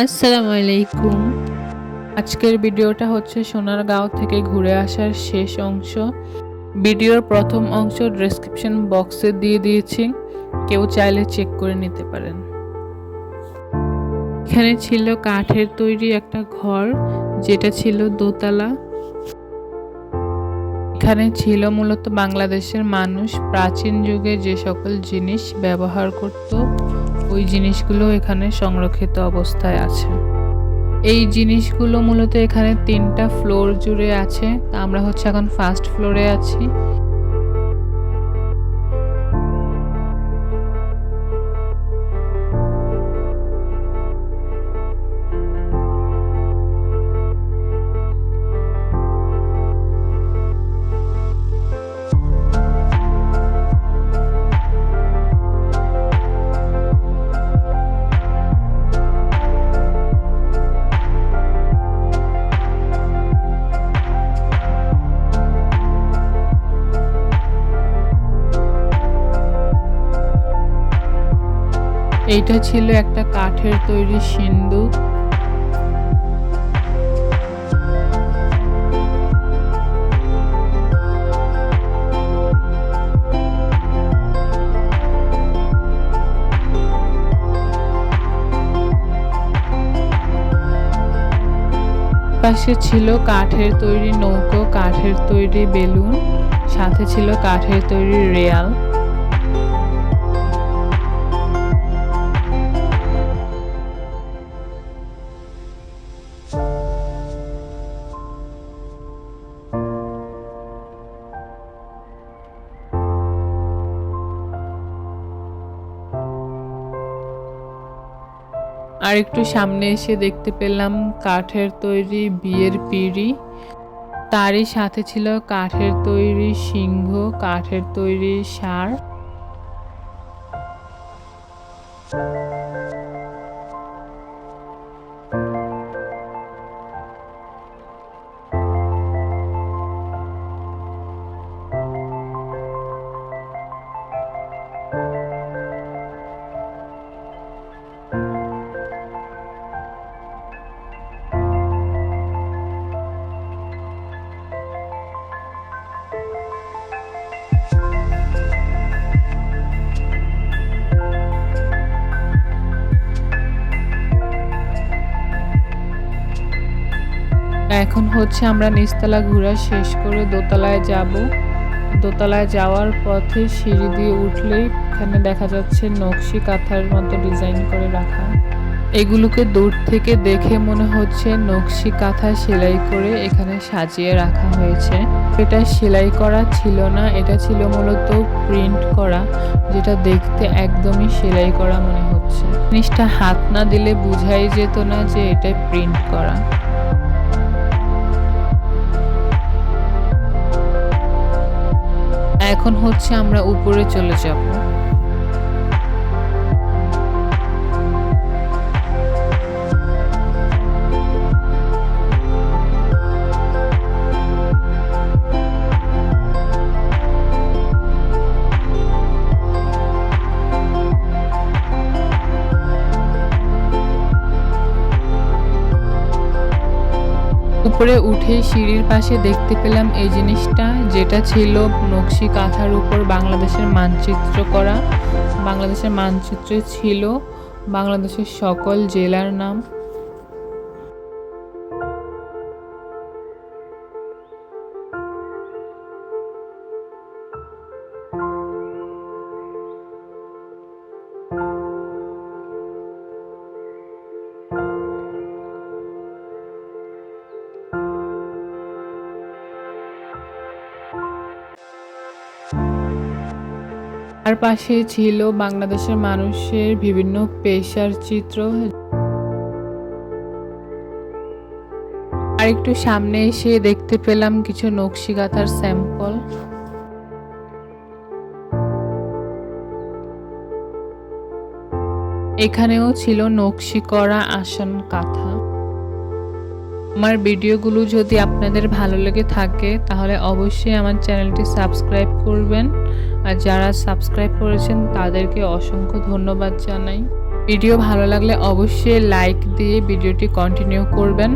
আসসালামু আলাইকুম আজকের ভিডিওটা হচ্ছে সোনারগাঁও থেকে ঘুরে আসার শেষ অংশ। ভিডিওর প্রথম অংশ ডেসক্রিপশন বক্সে দিয়ে দিয়েছি। কেউ চাইলে চেক করে নিতে পারেন। এখানে ছিল কাঠের তৈরি একটা ঘর, যেটা ছিল দোতলা। এখানে ছিল মূলত বাংলাদেশের মানুষ প্রাচীন যুগে যে সকল জিনিস ব্যবহার করত। ওই জিনিসগুলো এখানে সংরক্ষিত অবস্থায় আছে। এই জিনিসগুলো মূলত এখানে তিনটা ফ্লোর জুড়ে আছে। আমরা হচ্ছে এখন ফার্স্ট ফ্লোরে আছি। এইটা ছিল একটা কাঠের তৈরি সিন্দুক পাশে ছিল কাঠের তৈরি নৌকো, কাঠের তৈরি বেলুন, সাথে ছিল কাঠের তৈরি রেয়াল। আর একটু সামনে এসে দেখতে পেলাম কাঠের তৈরি বিয়ের পিঁড়ি। তারই সাথে ছিল কাঠের তৈরি সিংহ, কাঠের তৈরি সার। হচ্ছে আমরা নিচতলা ঘোরা শেষ করে দোতলায় যাব। দোতলায় যাওয়ার পথে সিঁড়ি দিয়ে উঠলেই এখানে দেখা যাচ্ছে নকশি কাঁথার মতো ডিজাইন করে রাখা। এগুলোকে দূর থেকে দেখে মনে হচ্ছে নকশি কাঁথা সেলাই করে এখানে সাজিয়ে রাখা হয়েছে। এটা সেলাই করা ছিল না, এটা ছিল মূলত প্রিন্ট করা, যেটা দেখতে একদমই সেলাই করা মনে হচ্ছে। জিনিসটা হাত না দিলে বুঝাই যেত না যে এটা প্রিন্ট করা। এখন হচ্ছে আমরা উপরে চলে যাব। উপরে উঠে সিঁড়ির পাশে দেখতে পেলাম এই জিনিসটা, যেটা ছিল নকশি কাঁথার উপর বাংলাদেশের মানচিত্র করা। বাংলাদেশের মানচিত্রে ছিল বাংলাদেশের সকল জেলার নাম। পাশে ছিল বাংলাদেশের মানুষের বিভিন্ন পেশার চিত্র। আর একটু সামনে এসে দেখতে পেলাম কিছু নকশি কাঁথার স্যাম্পল। এখানেও ছিল নকশি করা আসন কাঁথা। আমার ভিডিওগুলো যদি আপনাদের ভালো লেগে থাকে, তাহলে অবশ্যই আমার চ্যানেলটি সাবস্ক্রাইব করবেন। আর যারা সাবস্ক্রাইব করেছেন, তাদেরকে অসংখ্য ধন্যবাদ জানাই। ভিডিও ভালো লাগলে অবশ্যই লাইক দিয়ে ভিডিওটি কন্টিনিউ করবেন।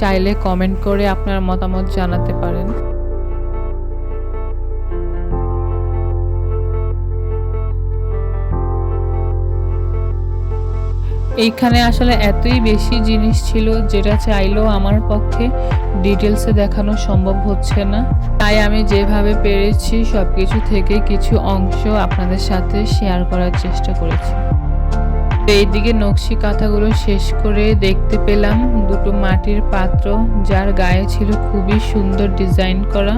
চাইলে কমেন্ট করে আপনার মতামত জানাতে পারেন। এইখানে আসলে এতই বেশি জিনিস ছিল যেটা চাইলেও আমার পক্ষে ডিটেলসে দেখানো সম্ভব হচ্ছে না। তাই আমি যেভাবে পেরেছি সব কিছু থেকে কিছু অংশ আপনাদের সাথে শেয়ার করার চেষ্টা করেছি। তো এইদিকে নকশি কাঁথাগুলো শেষ করে দেখতে পেলাম দুটো মাটির পাত্র, যার গায়ে ছিল খুবই সুন্দর ডিজাইন করা।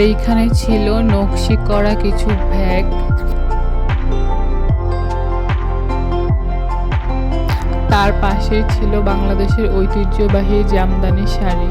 এইখানে ছিল নকশি করা কিছু ব্যাগ। তার পাশে ছিল বাংলাদেশের ঐতিহ্যবাহী জামদানি শাড়ি।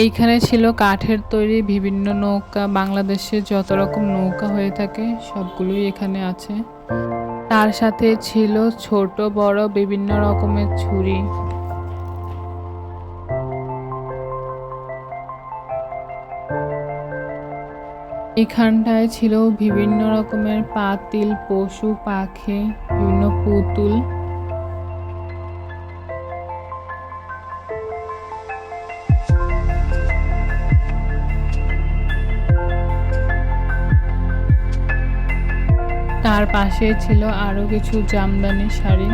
এইখানে ছিল কাঠের তৈরি বিভিন্ন নৌকা, বাংলাদেশে যত রকম নৌকা হয়ে থাকে সবগুলোই এখানে আছে। তার সাথে ছিল ছোট, বড় বিভিন্ন রকমের ছুরি। এখানটায় ছিল বিভিন্ন রকমের পাতিল, পশু, পাখি, বিভিন্ন পুতুল। তার পাশে ছিল আরও কিছু জামদানি শাড়ি।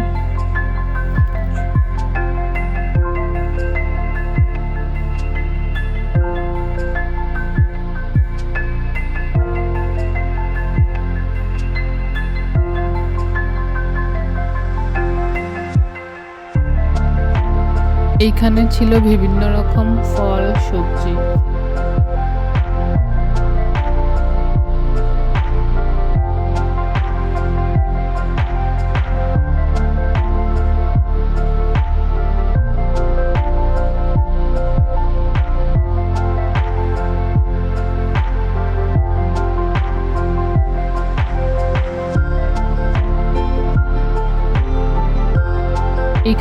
এইখানে ছিল বিভিন্ন রকম ফল সবজি।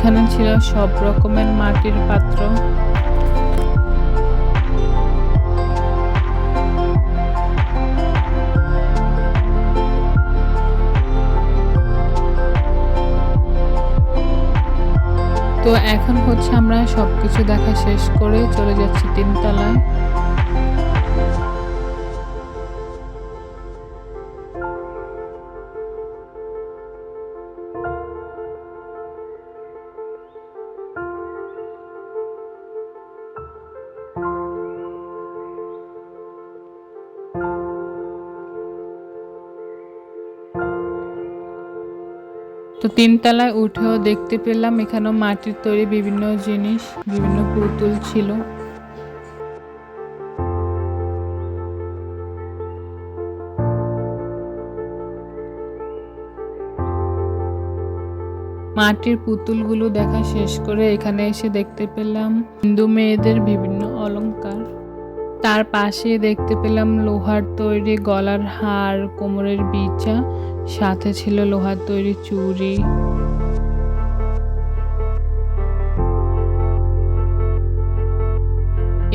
এখানে ছিল সব রকমের মাটির পাত্র। তো এখন হচ্ছে আমরা সবকিছু দেখা শেষ করে চলে যাচ্ছি তিনতলায়। তো তিনতলায় উঠেও দেখতে পেলাম এখানেও মাটির তৈরি বিভিন্ন জিনিস, বিভিন্ন পুতুল ছিল। মাটির পুতুলগুলো দেখা শেষ করে এখানে এসে দেখতে পেলাম হিন্দু মেয়েদের বিভিন্ন অলংকার। তার পাশে দেখতে পেলাম লোহার তৈরি গলার হার, কোমরের বিচা সাথে ছিল লোহার তৈরি চুড়ি।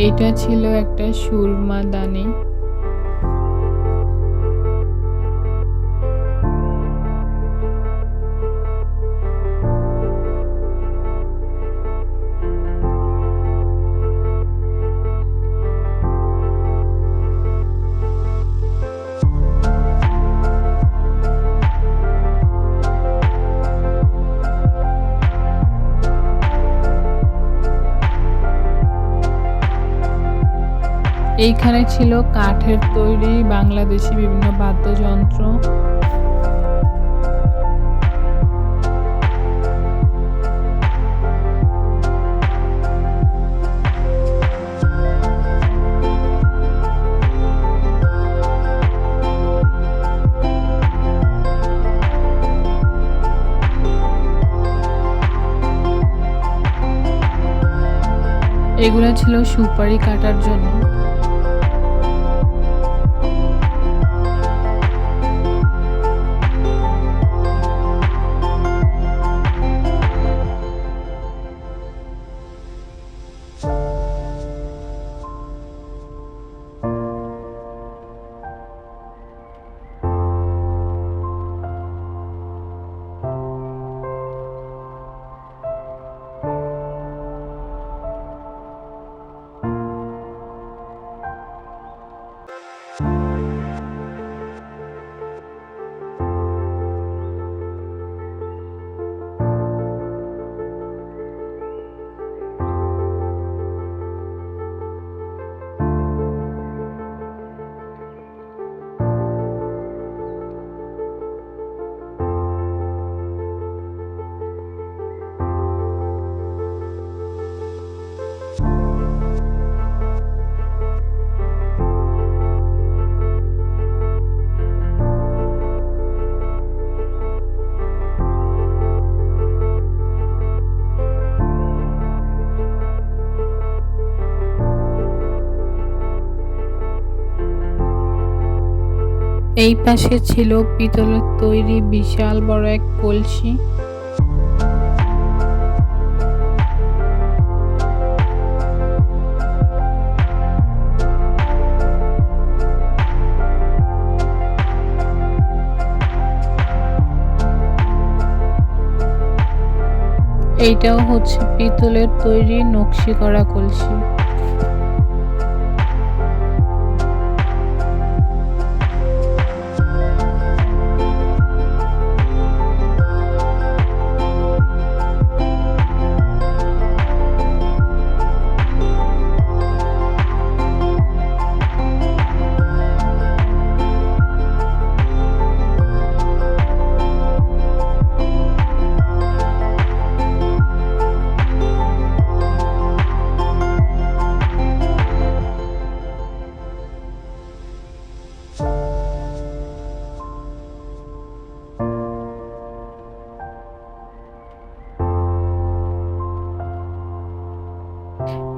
এটা ছিল একটা সুরমা দানি। এইখানে ছিল কাঠের তৈরি বাংলাদেশি বিভিন্ন বাদ্যযন্ত্র। এগুলো ছিল সুপারি কাটার জন্য। এই পাশে ছিল পিতলের তৈরি বিশাল বড় এক কলসি। এইটাও হচ্ছে পিতলের তৈরি নকশি করা কলসি।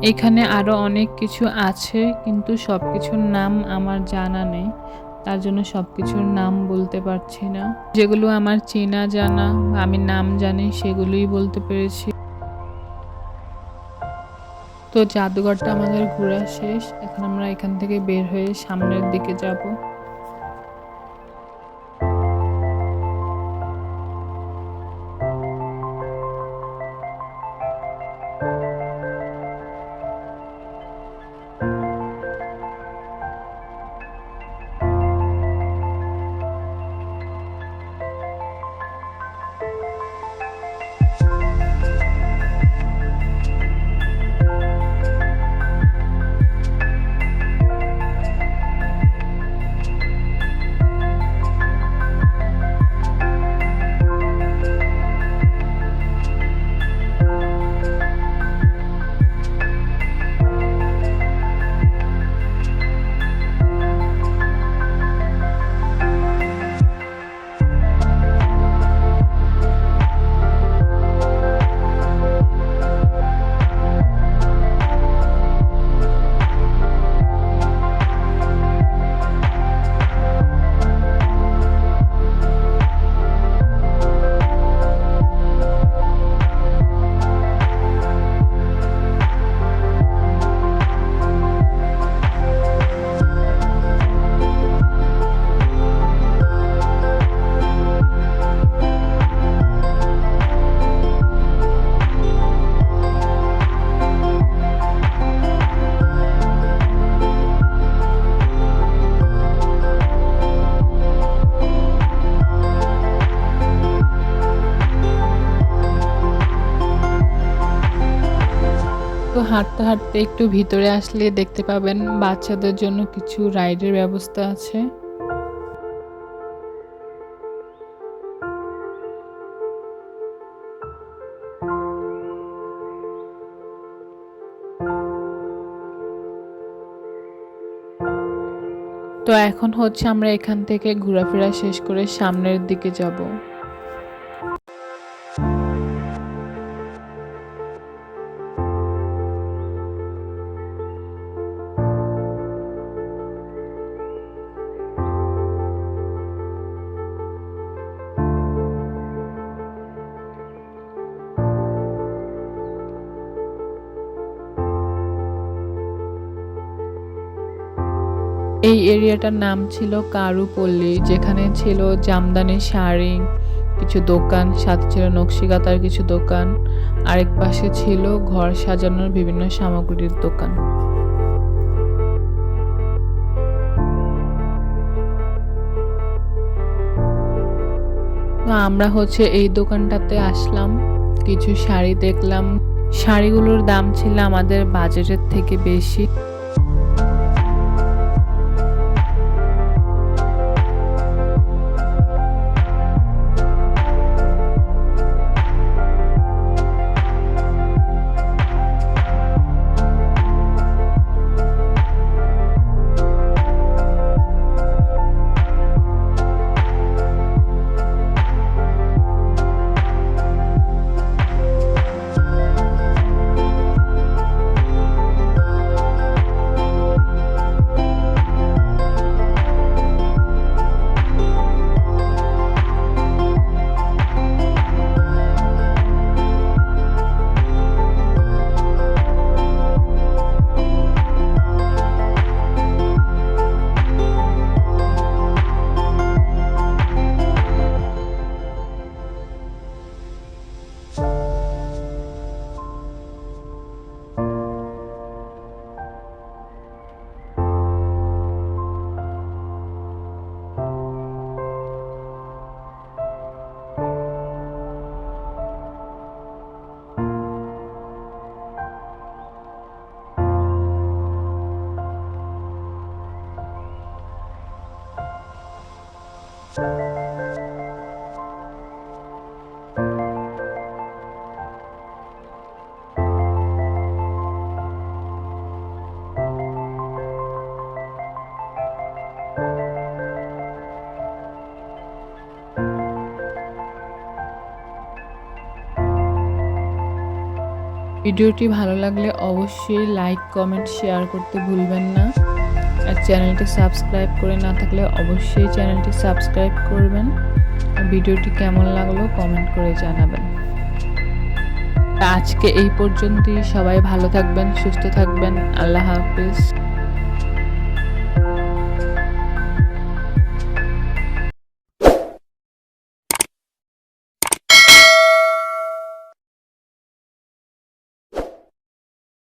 এখানে আরও অনেক কিছু আছে, কিন্তু সব কিছুর নাম আমার জানা নেই। তার জন্য সব কিছুর নাম বলতে পারছি না। যেগুলো আমার চেনা জানা, আমি নাম জানি, সেগুলোই বলতে পেরেছি। তো জাদুঘরটা আমাদের ঘোরা শেষ এখন আমরা এখান থেকে বের হয়ে সামনের দিকে যাব। হাঁটতে হাঁটতে একটু ভিতরে আসলে দেখতে পাবেন বাচ্চাদের জন্য কিছু রাইডের ব্যবস্থা আছে। তো এখন হচ্ছে আমরা এখান থেকে ঘোরাফেরা শেষ করে সামনের দিকে যাব। এই এরিয়াটার নাম ছিল কারুপল্লী, যেখানে ছিল জামদানি শাড়ি, কিছু দোকান, সাথে ছিল নকশিকাতার কিছু দোকান, আরেক পাশে ছিল ঘর সাজানোর বিভিন্ন সামগ্রীর দোকান। আমরা হচ্ছে এই দোকানটাতে আসলাম, কিছু শাড়ি দেখলাম। শাড়িগুলোর দাম ছিল আমাদের বাজেটের থেকে বেশি। ভিডিওটি ভালো লাগলে অবশ্যই লাইক, কমেন্ট, শেয়ার করতে ভুলবেন না। আর চ্যানেলটি সাবস্ক্রাইব করে না থাকলে অবশ্যই চ্যানেলটি সাবস্ক্রাইব করবেন। আর ভিডিওটি কেমন লাগল কমেন্ট করে জানাবেন। আজকে এই পর্যন্তই। সবাই ভালো থাকবেন, সুস্থ থাকবেন। আল্লাহ হাফিজ।